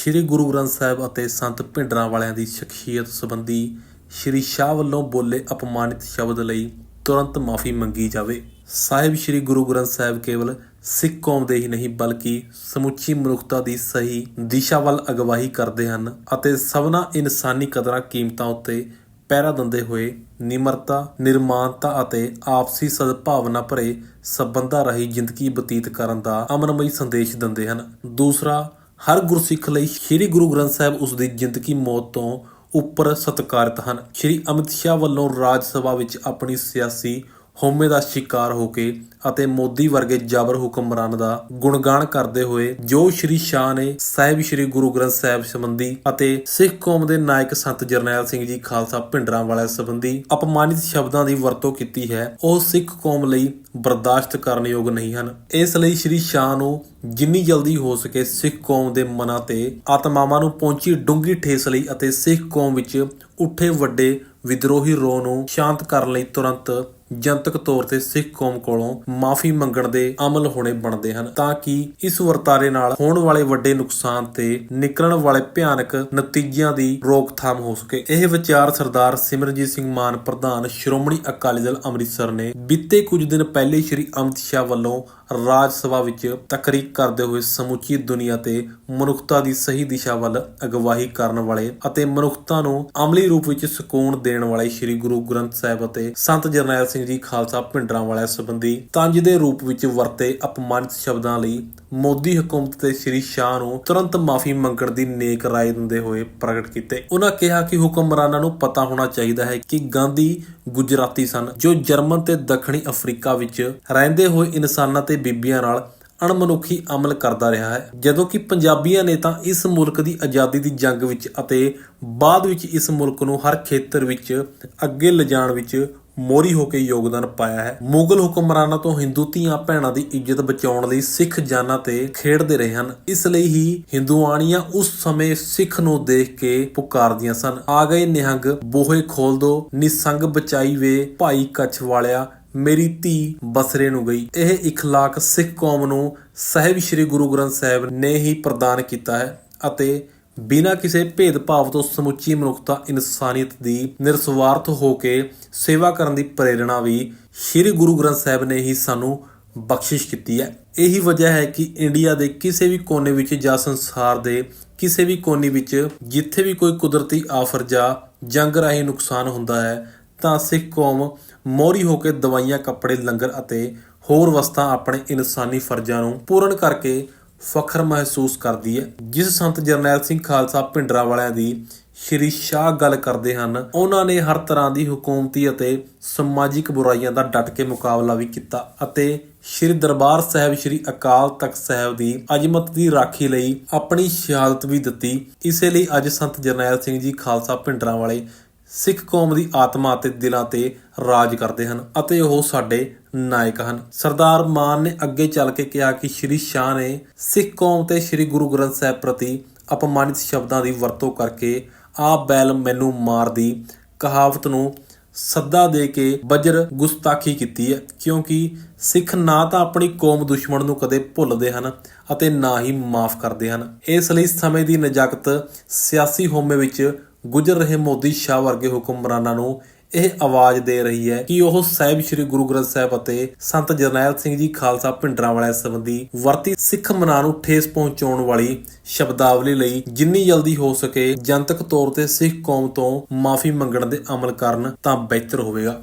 ਸ੍ਰੀ ਗੁਰੂ ਗ੍ਰੰਥ ਸਾਹਿਬ ਅਤੇ ਸੰਤ ਭਿੰਡਰਾਂ ਵਾਲਿਆਂ ਦੀ ਸ਼ਖਸੀਅਤ ਸੰਬੰਧੀ ਸ੍ਰੀ ਸ਼ਾਹ ਵੱਲੋਂ ਬੋਲੇ ਅਪਮਾਨਿਤ ਸ਼ਬਦ ਲਈ ਤੁਰੰਤ ਮਾਫੀ ਮੰਗੀ ਜਾਵੇ। ਸਾਹਿਬ ਸ੍ਰੀ ਗੁਰੂ ਗ੍ਰੰਥ ਸਾਹਿਬ ਕੇਵਲ ਸਿੱਖ ਕੌਮ ਦੇ ਹੀ ਨਹੀਂ, ਬਲਕਿ ਸਮੁੱਚੀ ਮਨੁੱਖਤਾ ਦੀ ਸਹੀ ਦਿਸ਼ਾ ਵੱਲ ਅਗਵਾਈ ਕਰਦੇ ਹਨ ਅਤੇ ਸਭਨਾ ਇਨਸਾਨੀ ਕਦਰਾਂ ਕੀਮਤਾਂ ਉੱਤੇ ਪਹਿਰਾ ਦਿੰਦੇ ਹੋਏ ਨਿਮਰਤਾ, ਨਿਰਮਾਨਤਾ ਅਤੇ ਆਪਸੀ ਸਦਭਾਵਨਾ ਭਰੇ ਸਬੰਧਾਂ ਰਾਹੀਂ ਜ਼ਿੰਦਗੀ ਬਤੀਤ ਕਰਨ ਦਾ ਅਮਨਮਈ ਸੰਦੇਸ਼ ਦਿੰਦੇ ਹਨ। ਦੂਸਰਾ ਹਰ ਗੁਰਸਿੱਖ ਲਈ ਸ੍ਰੀ ਗੁਰੂ ਗ੍ਰੰਥ ਸਾਹਿਬ ਉਸ ਦੀ ਜ਼ਿੰਦਗੀ ਮੌਤ ਤੋਂ ਉੱਪਰ ਸਤਿਕਾਰਿਤ ਹਨ। ਸ੍ਰੀ ਅਮਿਤ ਸ਼ਾਹ ਵੱਲੋਂ ਰਾਜ ਸਭਾ ਵਿੱਚ ਆਪਣੀ ਸਿਆਸੀ ਹਉਮੈ ਦਾ ਸ਼ਿਕਾਰ ਹੋ ਕੇ ਅਤੇ ਮੋਦੀ ਵਰਗੇ ਜਾਬਰ ਹੁਕਮਰਾਨ ਦਾ ਗੁਣਗਾਨ ਕਰਦੇ ਹੋਏ ਜੋ ਸ਼੍ਰੀ ਸ਼ਾਹ ਨੇ ਸਾਹਿਬ ਸ਼੍ਰੀ ਗੁਰੂ ਗ੍ਰੰਥ ਸਾਹਿਬ ਸੰਬੰਧੀ ਅਤੇ ਸਿੱਖ ਕੌਮ ਦੇ ਨਾਇਕ ਸੰਤ ਜਰਨੈਲ ਸਿੰਘ ਜੀ ਖਾਲਸਾ ਭਿੰਡਰਾਂ ਵਾਲਿਆਂ ਸੰਬੰਧੀ ਅਪਮਾਨਿਤ ਸ਼ਬਦਾਂ ਦੀ ਵਰਤੋਂ ਕੀਤੀ ਹੈ, ਉਹ ਸਿੱਖ ਕੌਮ ਲਈ ਬਰਦਾਸ਼ਤ ਕਰਨ ਯੋਗ ਨਹੀਂ ਹਨ। ਇਸ ਲਈ ਸ਼੍ਰੀ ਸ਼ਾਹ ਨੂੰ ਜਿੰਨੀ ਜਲਦੀ ਹੋ ਸਕੇ ਸਿੱਖ ਕੌਮ ਦੇ ਮਨਾਂ ਤੇ ਆਤਮਾਵਾਂ ਨੂੰ ਪਹੁੰਚੀ ਡੂੰਗੀ ਠੇਸ ਲਈ ਅਤੇ ਸਿੱਖ ਕੌਮ ਵਿੱਚ ਉੱਠੇ ਵੱਡੇ ਵਿਦਰੋਹੀ ਰੋਹ ਨੂੰ ਸ਼ਾਂਤ ਕਰਨ ਲਈ ਤੁਰੰਤ ਜਨਤਕ ਤੌਰ ਤੇ ਸਿੱਖ ਕੌਮ ਕੋਲੋਂ ਮਾਫੀ ਮੰਗਣ ਦੇ ਅਮਲ ਹੋਣੇ ਬਣਦੇ ਹਨ ਤਾਂ ਕਿ ਇਸ ਵਰਤਾਰੇ ਨਾਲ ਹੋਣ ਵਾਲੇ ਵੱਡੇ ਨੁਕਸਾਨ ਤੇ ਨਿਕਲਣ ਵਾਲੇ ਭਿਆਨਕ ਨਤੀਜਿਆਂ ਦੀ ਰੋਕਥਾਮ ਹੋ ਸਕੇ। ਇਹ ਵਿਚਾਰ ਸਰਦਾਰ ਸਿਮਰਨਜੀਤ ਸਿੰਘ ਮਾਨ, ਪ੍ਰਧਾਨ ਸ਼੍ਰੋਮਣੀ ਅਕਾਲੀ ਦਲ ਅੰਮ੍ਰਿਤਸਰ ਨੇ ਬੀਤੇ ਕੁਝ ਦਿਨ ਪਹਿਲੇ ਸ਼੍ਰੀ ਅਮਿਤ ਸ਼ਾਹ ਵੱਲੋਂ ਰਾਜ ਸਭਾ ਵਿੱਚ ਤਕਰੀਰ ਕਰਦੇ ਹੋਏ ਸਮੁੱਚੀ ਦੁਨੀਆ ਤੇ ਮਨੁੱਖਤਾ ਦੀ ਸਹੀ ਦਿਸ਼ਾ ਵੱਲ ਅਗਵਾਈ ਕਰਨ ਵਾਲੇ ਅਤੇ ਮਨੁੱਖਤਾ ਨੂੰ ਅਮਲੀ ਰੂਪ ਵਿੱਚ ਸਕੂਨ ਦੇਣ ਵਾਲੇ ਸ੍ਰੀ ਗੁਰੂ ਗ੍ਰੰਥ ਸਾਹਿਬ ਅਤੇ ਸੰਤ ਜਰਨੈਲ ਸਿੰਘ ਜੀ ਖਾਲਸਾ ਭਿੰਡਰਾਂ ਵਾਲਿਆਂ ਸੰਬੰਧੀ ਤੰਜ ਦੇ ਰੂਪ ਵਿੱਚ ਵਰਤੇ ਅਪਮਾਨਿਤ ਸ਼ਬਦਾਂ ਲਈ ਮੋਦੀ ਹਕੂਮਤ ਤੇ ਸ੍ਰੀ ਸ਼ਾਹ ਨੂੰ ਤੁਰੰਤ ਮਾਫੀ ਮੰਗਣ ਦੀ ਨੇਕ ਰਾਏ ਦਿੰਦੇ ਹੋਏ ਪ੍ਰਗਟ ਕੀਤੇ। ਉਹਨਾਂ ਕਿਹਾ ਕਿ ਹੁਕਮਰਾਨਾਂ ਨੂੰ ਪਤਾ ਹੋਣਾ ਚਾਹੀਦਾ ਹੈ ਕਿ ਗਾਂਧੀ ਗੁਜਰਾਤੀ ਸਨ, ਜੋ ਜਰਮਨ ਤੇ ਦੱਖਣੀ ਅਫਰੀਕਾ ਵਿੱਚ ਰਹਿੰਦੇ ਹੋਏ ਇਨਸਾਨਾਂ ਤੇ ਬੀਬੀਆਂ ਨਾਲ ਅਣਮਨੁੱਖੀ ਅਮਲ ਕਰਦਾ ਰਿਹਾ ਹੈ। ਜਦੋਂ ਕਿ ਪੰਜਾਬੀਆਂ ਨੇ ਤਾਂ ਇਸ ਮੁਲਕ ਦੀ ਆਜ਼ਾਦੀ ਦੀ ਜੰਗ ਵਿੱਚ ਅਤੇ ਬਾਅਦ ਵਿੱਚ ਇਸ ਮੁਲਕ ਨੂੰ ਹਰ ਖੇਤਰ ਵਿੱਚ ਅੱਗੇ ਲਿਜਾਣ ਵਿੱਚ ਮੋਰੀ ਹੋ ਕੇ ਯੋਗਦਾਨ ਪਾਇਆ ਹੈ। ਮੁਗਲ ਹੁਕਮਰਾਨਾਂ ਤੋਂ ਹਿੰਦੂ ਧੀਆਂ ਭੈਣਾਂ ਦੀ ਇੱਜ਼ਤ ਬਚਾਉਣ ਲਈ ਸਿੱਖ ਜਾਨਾਂ ਤੇ ਖੇਡਦੇ ਰਹੇ ਹਨ। ਇਸ ਲਈ ਹੀ ਹਿੰਦੂਆਣੀਆਂ ਉਸ ਸਮੇਂ ਸਿੱਖ ਨੂੰ ਦੇਖ ਕੇ ਪੁਕਾਰਦੀਆਂ ਸਨ। ਆ ਗਏ ਨਿਹੰਗ, ਬੋਹੇ ਖੋਲ ਦੋ, ਨਿਸੰਗ ਬਚਾਈ ਵੇ ਭਾਈ ਕੱਛ ਵਾਲਿਆ, ਮੇਰੀ ਧੀ ਬਸਰੇ ਨੂੰ ਗਈ। ਇਹ ਇਖਲਾਕ ਸਿੱਖ ਕੌਮ ਨੂੰ ਸਾਹਿਬ ਸ੍ਰੀ ਗੁਰੂ ਗ੍ਰੰਥ ਸਾਹਿਬ ਨੇ ਹੀ ਪ੍ਰਦਾਨ ਕੀਤਾ ਹੈ ਅਤੇ ਬਿਨਾਂ ਕਿਸੇ ਭੇਦਭਾਵ ਤੋਂ ਸਮੁੱਚੀ ਮਨੁੱਖਤਾ ਇਨਸਾਨੀਅਤ ਦੀ ਨਿਰਸਵਾਰਥ ਹੋ ਕੇ ਸੇਵਾ ਕਰਨ ਦੀ ਪ੍ਰੇਰਣਾ ਵੀ ਸ੍ਰੀ ਗੁਰੂ ਗ੍ਰੰਥ ਸਾਹਿਬ ਨੇ ਹੀ ਸਾਨੂੰ ਬਖਸ਼ਿਸ਼ ਕੀਤੀ ਹੈ। ਇਹੀ ਵਜ੍ਹਾ ਹੈ ਕਿ ਇੰਡੀਆ ਦੇ ਕਿਸੇ ਵੀ ਕੋਨੇ ਵਿੱਚ ਜਾਂ ਸੰਸਾਰ ਦੇ ਕਿਸੇ ਵੀ ਕੋਨੇ ਵਿੱਚ ਜਿੱਥੇ ਵੀ ਕੋਈ ਕੁਦਰਤੀ ਆਫਰ ਜਾਂ ਜੰਗ ਰਾਹੀਂ ਨੁਕਸਾਨ ਹੁੰਦਾ ਹੈ, ਤਾਂ ਸਿੱਖ ਕੌਮ ਮੋਰੀ ਹੋ ਕੇ ਦਵਾਈਆਂ, ਕੱਪੜੇ, ਲੰਗਰ ਅਤੇ ਹੋਰ ਵਸਤਾਂ ਆਪਣੇ ਇਨਸਾਨੀ ਫਰਜ਼ਾਂ ਨੂੰ ਪੂਰਨ ਕਰਕੇ ਫਖਰ ਮਹਿਸੂਸ ਕਰਦੀ ਹੈ। ਜਿਸ ਸੰਤ ਜਰਨੈਲ ਸਿੰਘ ਖਾਲਸਾ ਭਿੰਡਰਾਂ ਵਾਲਿਆਂ ਦੀ ਸ਼੍ਰੀ ਸ਼ਾਹ ਗੱਲ ਕਰਦੇ ਹਨ, ਉਹਨਾਂ ਨੇ ਹਰ ਤਰ੍ਹਾਂ ਦੀ ਹਕੂਮਤੀ ਅਤੇ ਸਮਾਜਿਕ ਬੁਰਾਈਆਂ ਦਾ ਡਟ ਕੇ ਮੁਕਾਬਲਾ ਵੀ ਕੀਤਾ ਅਤੇ ਸ਼੍ਰੀ ਦਰਬਾਰ ਸਾਹਿਬ, ਸ਼੍ਰੀ ਅਕਾਲ ਤਖਤ ਸਾਹਿਬ ਦੀ ਅਜ਼ਮਤ ਦੀ ਰਾਖੀ ਲਈ ਆਪਣੀ ਸ਼ਹਾਦਤ ਵੀ ਦਿੱਤੀ। ਇਸੇ ਲਈ ਅੱਜ ਸੰਤ ਜਰਨੈਲ ਸਿੰਘ ਜੀ ਖਾਲਸਾ ਭਿੰਡਰਾਂ ਵਾਲੇ ਸਿੱਖ ਕੌਮ ਦੀ ਆਤਮਾ ਅਤੇ ਦਿਲਾਂ ਤੇ ਰਾਜ ਕਰਦੇ ਹਨ ਅਤੇ ਉਹ ਸਾਡੇ ਨਾਇਕ ਹਨ। ਸਰਦਾਰ ਮਾਨ ਨੇ ਅੱਗੇ ਚੱਲ ਕੇ ਕਿਹਾ ਕਿ ਸ਼੍ਰੀ ਸ਼ਾਹ ਨੇ ਸਿੱਖ ਕੌਮ ਤੇ ਸ਼੍ਰੀ ਗੁਰੂ ਗ੍ਰੰਥ ਸਾਹਿਬ ਪ੍ਰਤੀ ਅਪਮਾਨਿਤ ਸ਼ਬਦਾਂ ਦੀ ਵਰਤੋਂ ਕਰਕੇ ਆ ਬੈਲ ਮੈਨੂੰ ਮਾਰ ਦੀ ਕਹਾਵਤ ਨੂੰ ਸੱਦਾ ਦੇ ਕੇ ਬਜਰ ਗੁਸਤਾਖੀ ਕੀਤੀ ਹੈ, ਕਿਉਂਕਿ ਸਿੱਖ ਨਾ ਤਾਂ ਆਪਣੀ ਕੌਮ ਦੁਸ਼ਮਣ ਨੂੰ ਕਦੇ ਭੁੱਲਦੇ ਹਨ ਅਤੇ ਨਾ ਹੀ ਮਾਫ ਕਰਦੇ ਹਨ। ਇਸ ਲਈ ਸਮੇਂ ਦੀ ਨਜਾਕਤ ਸਿਆਸੀ ਹੋਮੇ ਵਿੱਚ ਗੁਜ਼ਰ ਰਹੇ ਮੋਦੀ ਸ਼ਾਹ ਵਰਗੇ ਹੁਕਮਰਾਨਾਂ ਨੂੰ ਇਹ ਆਵਾਜ਼ ਦੇ ਰਹੀ ਹੈ ਕਿ ਉਹ ਸਾਹਿਬ ਸ੍ਰੀ ਗੁਰੂ ਗ੍ਰੰਥ ਸਾਹਿਬ ਅਤੇ ਸੰਤ ਜਰਨੈਲ ਸਿੰਘ ਜੀ ਖਾਲਸਾ ਭਿੰਡਰਾਂ ਵਾਲਿਆਂ ਸੰਬੰਧੀ ਵਰਤੀ ਸਿੱਖ ਮਨਾਂ ਨੂੰ ਠੇਸ ਪਹੁੰਚਾਉਣ ਵਾਲੀ ਸ਼ਬਦਾਵਲੀ ਲਈ ਜਿੰਨੀ ਜਲਦੀ ਹੋ ਸਕੇ ਜਨਤਕ ਤੌਰ ਤੇ ਸਿੱਖ ਕੌਮ ਤੋਂ ਮਾਫੀ ਮੰਗਣ ਦੇ ਅਮਲ ਕਰਨ ਤਾਂ ਬਿਹਤਰ ਹੋਵੇਗਾ।